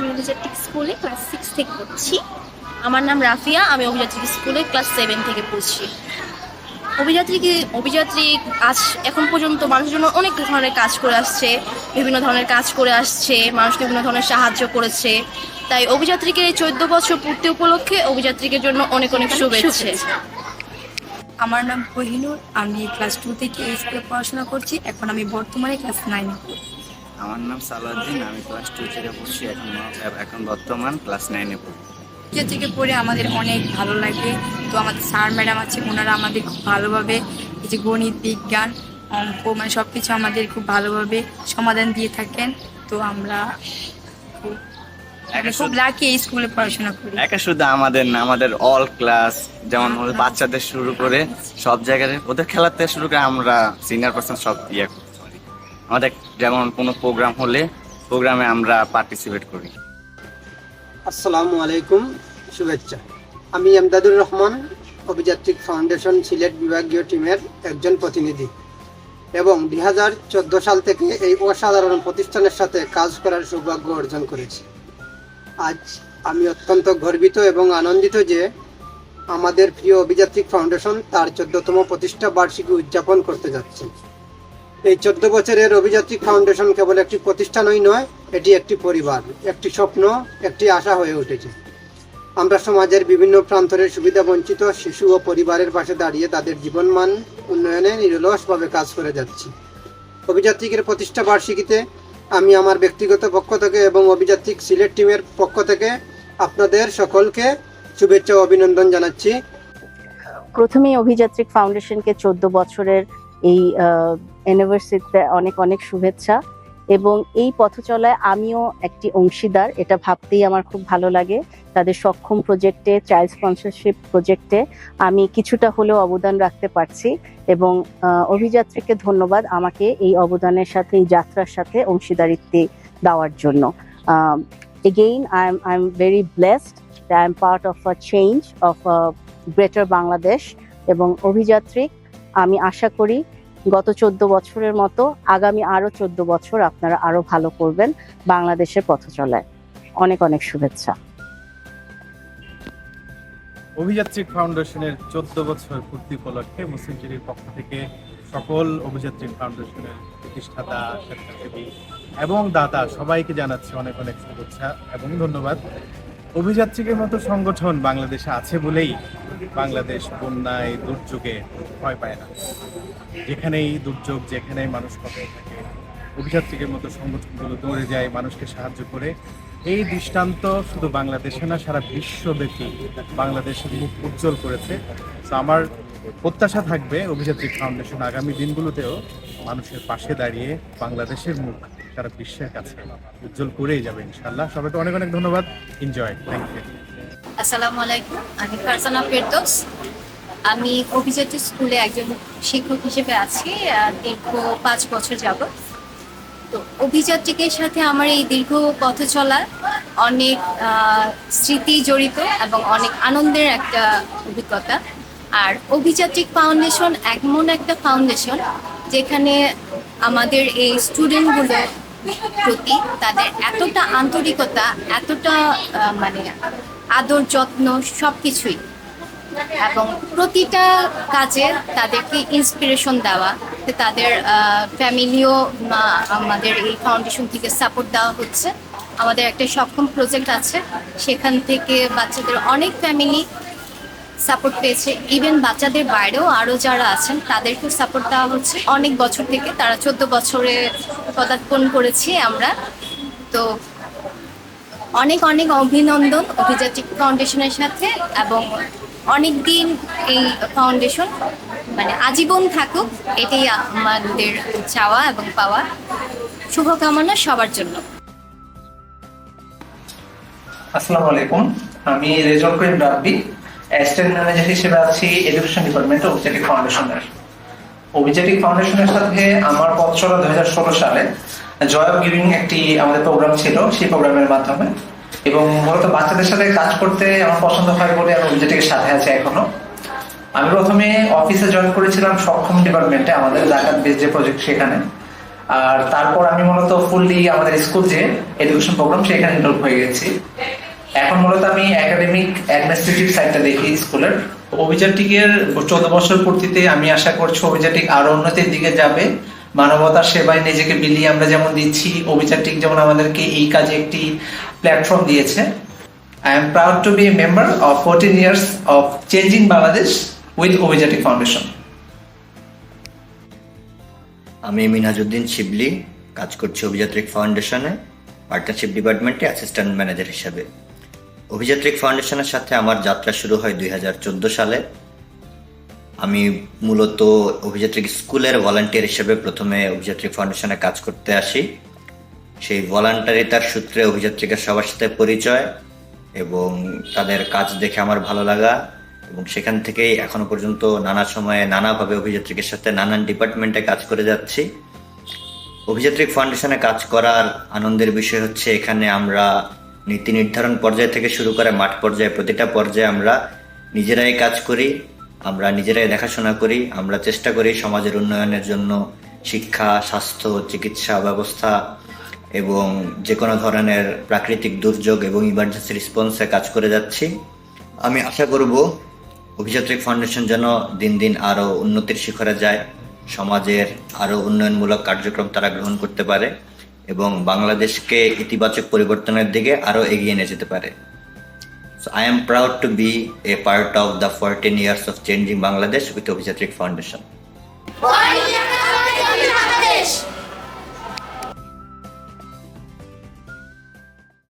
আমি অভিযাত্রিক স্কুলে class six থেকে পড়ছি। আমার নাম রাফিয়া, আমি অভিযাত্রিক স্কুলে ক্লাস সেভেন থেকে পড়ছি। অভিযাত্রীকে, অভিযাত্রী আজ এখন পর্যন্ত মানুষের জন্য অনেক ধরনের কাজ করে আসছে, বিভিন্ন ধরনের কাজ করে আসছে, মানুষকে বিভিন্ন ধরনের সাহায্য করেছে। তাই অভিযাত্রীকে এই চোদ্দ বছর পূর্তি উপলক্ষে অভিযাত্রীকের জন্য অনেক অনেক শুভেচ্ছা। আমার নাম কোহিনুর, আমি ক্লাস টু থেকে এই স্কুলে পড়াশোনা করছি, এখন আমি বর্তমানে ক্লাস নাইনে আমার নাম সালাউদ্দিন আমি ক্লাস টু থেকে পড়ছি এখন এখন বর্তমান ক্লাস নাইনে পড়ি। যে থেকে পড়ে আমাদের অনেক ভালো লাগে। তো আমাদের স্যার ম্যাডাম আছে ওনারা আমাদের খুব ভালোভাবে এই যে গণিত বিজ্ঞান অঙ্ক মানে সব কিছু আমাদের খুব ভালোভাবে সমাধান দিয়ে থাকেন। তো আমরা খুব লাকি এই স্কুলে পড়াশোনা করি। একা শুধু আমাদের না আমাদের অল ক্লাস যেমন বাচ্চাদের শুরু করে সব জায়গায় ওদের খেলাতে শুরু করে আমরা সিনিয়র পার্সন সব ইয়ে আমাদের যেমন কোনো প্রোগ্রাম হলে প্রোগ্রামে আমরা পার্টিসিপেট করি। আসসালামু আলাইকুম, শুভেচ্ছা। আমি এমদাদুর রহমান, অভিযাত্রিক ফাউন্ডেশন সিলেট বিভাগীয় টিমের একজন প্রতিনিধি। এবং দুই হাজার চোদ্দ সাল থেকে এই অসাধারণ প্রতিষ্ঠানের সাথে কাজ করার সৌভাগ্য অর্জন করেছি। আজ আমি অত্যন্ত গর্বিত এবং আনন্দিত যে আমাদের প্রিয় অভিযাত্রিক ফাউন্ডেশন তার চোদ্দতম প্রতিষ্ঠা বার্ষিকী উদযাপন করতে যাচ্ছে। এই চোদ্দ বছরের অভিযাত্রিক ফাউন্ডেশন কেবল একটি প্রতিষ্ঠানই নয়, এটি একটি পরিবার, একটি স্বপ্ন, একটি আশা হয়ে উঠেছে। আমরা সমাজের বিভিন্ন প্রান্তরের সুবিধা বঞ্চিত শিশু ও পরিবারের পাশে দাঁড়িয়ে তাদের জীবনমান উন্নয়নে নিরলসভাবে কাজ করে যাচ্ছি। অভিযাত্রিকের প্রতিষ্ঠা বার্ষিকীতে আমি আমার ব্যক্তিগত পক্ষ থেকে এবং অভিযাত্রিক সিলেট টিমের পক্ষ থেকে আপনাদের সকলকে শুভেচ্ছা ও অভিনন্দন জানাচ্ছি। প্রথমেই অভিযাত্রিক ফাউন্ডেশনকে চোদ্দ বছরের এই ইউনিভার্সিটিতে অনেক অনেক শুভেচ্ছা এবং এই পথ চলায় আমিও একটি অংশীদার, এটা ভাবতেই আমার খুব ভালো লাগে। তাদের সক্ষম প্রজেক্টে চাইল্ড স্পন্সরশিপ প্রজেক্টে আমি কিছুটা হলেও অবদান রাখতে পারছি এবং অভিযাত্রীকে ধন্যবাদ আমাকে এই অবদানের সাথে, এই যাত্রার সাথে অংশীদারিত্বে দেওয়ার জন্য। Again I am I am very blessed I am part of a change of a greater Bangladesh এবং অভিযাত্রিক আমি আশা করি গত চোদ্দ বছরের মতো আগামী আরও চোদ্দ বছর আপনারা আরও ভালো করবেন বাংলাদেশের পথ চলায়। অনেক অনেক শুভেচ্ছা। অভিযাত্রিক ফাউন্ডেশনের চোদ্দ বছর পূর্তি উপলক্ষে মুসলিম চিরির পক্ষ থেকে সকল অভিযাত্রিক ফাউন্ডেশনের প্রতিষ্ঠাতা, স্বেচ্ছাসেবী এবং দাতা সবাইকে জানাচ্ছি অনেক অনেক শুভেচ্ছা এবং ধন্যবাদ। অভিযাত্রিকের মতো সংগঠন বাংলাদেশে আছে বলেই বাংলাদেশ বন্যায় দুর্যোগে ভয় পায় না। যেখানেই দুর্যোগ, যেখানেই মানুষ কষ্ট থাকে, অভিযাত্রিকের মতো সংগঠনগুলো দৌড়ে যায় মানুষকে সাহায্য করে। এই দৃষ্টান্ত শুধু বাংলাদেশে না, সারা বিশ্বব্যাপী বাংলাদেশের মুখ উজ্জ্বল করেছে। তো আমার প্রত্যাশা থাকবে অভিযাত্রিক ফাউন্ডেশন আগামী দিনগুলোতেও মানুষের পাশে দাঁড়িয়ে বাংলাদেশের মুখ সারা বিশ্বের কাছে উজ্জ্বল করেই যাবে ইনশাল্লাহ সবাইকে অনেক অনেক ধন্যবাদ। এনজয় থ্যাংক ইউ আসসালামু আলাইকুম। আমি ফারজানা ফেরদৌস। আমি অভিজাত স্কুলে একজন শিক্ষক হিসেবে আছি দীর্ঘ পাঁচ বছর যাবত তো অভিযাত্রিকের সাথে আমার এই দীর্ঘ পথ চলা অনেক স্মৃতি জড়িত এবং অনেক আনন্দের একটা অভিজ্ঞতা। আর অভিযাত্রিক ফাউন্ডেশন এমন একটা ফাউন্ডেশন যেখানে আমাদের এই স্টুডেন্টগুলো প্রতি তাদের এতটা আন্তরিকতা, এতটা মানে আদর যত্ন সব কিছুই এবং প্রতিটা কাজে তাদেরকে ইন্সপিরেশন দেওয়া তাদের ফ্যামিলিও আমাদের এই ফাউন্ডেশন থেকে সাপোর্ট দেওয়া হচ্ছে। আমাদের একটা সক্ষম প্রজেক্ট আছে, সেখান থেকে বাচ্চাদের অনেক ফ্যামিলি সাপোর্ট পেয়েছে। ইভেন বাচ্চাদের বাইরেও আরও যারা আছেন, তাদেরকেও সাপোর্ট দেওয়া হচ্ছে। অনেক বছর থেকে, তারা চোদ্দ বছরে পদার্পণ করেছি আমরা। তো অনেক অনেক অভিনন্দন অভিযাত্রিক ফাউন্ডেশনের সাথে এবং অনেক দিন এই ফাউন্ডেশন মানে আজীবন থাকুক, এটাই আমাদের চাওয়া এবং পাওয়া। শুভকামনা সবার জন্য। আসসালামু আলাইকুম। আমি রেজল করিম রাব্বি অ্যাসিস্ট্যান্ট ম্যানেজার হিসেবে আছি এডুকেশন ডিপার্টমেন্টে অভিজাটিক ফাউন্ডেশনের অভিজাটিক ফাউন্ডেশনের সাথে আমার পথ চলা দুই হাজার ষোলো সালে জয় গিভিং একটি আমাদের প্রোগ্রাম ছিল, সেই প্রোগ্রামের মাধ্যমে। এবং মূলত বাচ্চাদের সাথে কাজ করতে আমার পছন্দ হয় বলে আমি অভিজাটিকের সাথে আছি এখনও। আমি প্রথমে অফিসে জয়েন করেছিলাম সক্ষম ডিপার্টমেন্টে আমাদের জাকাত বেস যে প্রজেক্ট সেখানে। আর তারপর আমি মূলত ফুললি আমাদের স্কুল যে এডুকেশন প্রোগ্রাম সেখানে ইনভলভ হয়ে গেছি। এখন মূলত আমি একাডেমিক অ্যাডমিনিস্ট্রেটিভ সাইডটা দেখি স্কুলের অভিযানটিকের চোদ্দ বছর পূর্তিতে আমি আশা করছি অভিযানটিক আরও উন্নতির দিকে যাবে। মানবতার সেবায় নিজেকে বিলিয়ে আমরা যেমন দিচ্ছি অভিযানটিক যেমন আমাদেরকে এই কাজে একটি প্ল্যাটফর্ম দিয়েছে। I am proud to be a member of fourteen years of changing Bangladesh with Abhijatrik foundation আমি মিনহাজউদ্দিন শিবলি, কাজ করছি অভিযাত্রিক ফাউন্ডেশনে পার্টনারশিপ ডিপার্টমেন্টে অ্যাসিস্ট্যান্ট ম্যানেজার হিসেবে। অভিযাত্রিক ফাউন্ডেশনের সাথে আমার যাত্রা শুরু হয় দুই হাজার চোদ্দ সালে। আমি মূলত অভিযাত্রিক স্কুলের ভলান্টিয়ার হিসেবে প্রথমে অভিযাত্রিক ফাউন্ডেশনে কাজ করতে আসি। সেই ভলান্টারিতার সূত্রে অভিযাত্রিকের সবার সাথে পরিচয় এবং তাদের কাজ দেখে আমার ভালো লাগা এবং সেখান থেকেই এখনও পর্যন্ত নানা সময়ে নানাভাবে অভিযাত্রিকের সাথে নানান ডিপার্টমেন্টে কাজ করে যাচ্ছি। অভিযাত্রিক ফাউন্ডেশনে কাজ করার আনন্দের বিষয় হচ্ছে এখানে আমরা নীতি নির্ধারণ পর্যায় থেকে শুরু করে মাঠ পর্যায়ে প্রতিটা পর্যায়ে আমরা নিজেরাই কাজ করি। আমরা নিজেরাই দেখাশোনা করি, আমরা চেষ্টা করি সমাজের উন্নয়নের জন্য শিক্ষা, স্বাস্থ্য, চিকিৎসা ব্যবস্থা এবং যে কোনো ধরনের প্রাকৃতিক দুর্যোগ এবং ইমার্জেন্সি রেসপন্সে কাজ করে যাচ্ছি। আমি আশা করব অভিযাত্রিক ফাউন্ডেশন যেন দিন দিন আরও উন্নতির শিখরে যায়, সমাজের আরও উন্নয়নমূলক কার্যক্রম তারা গ্রহণ করতে পারে এবং বাংলাদেশকে ইতিবাচক পরিবর্তনের দিকে আরও এগিয়ে নিয়ে যেতে পারে। So I am proud to be a part of the 14 years of changing Bangladesh with Obhijatric Foundation. One year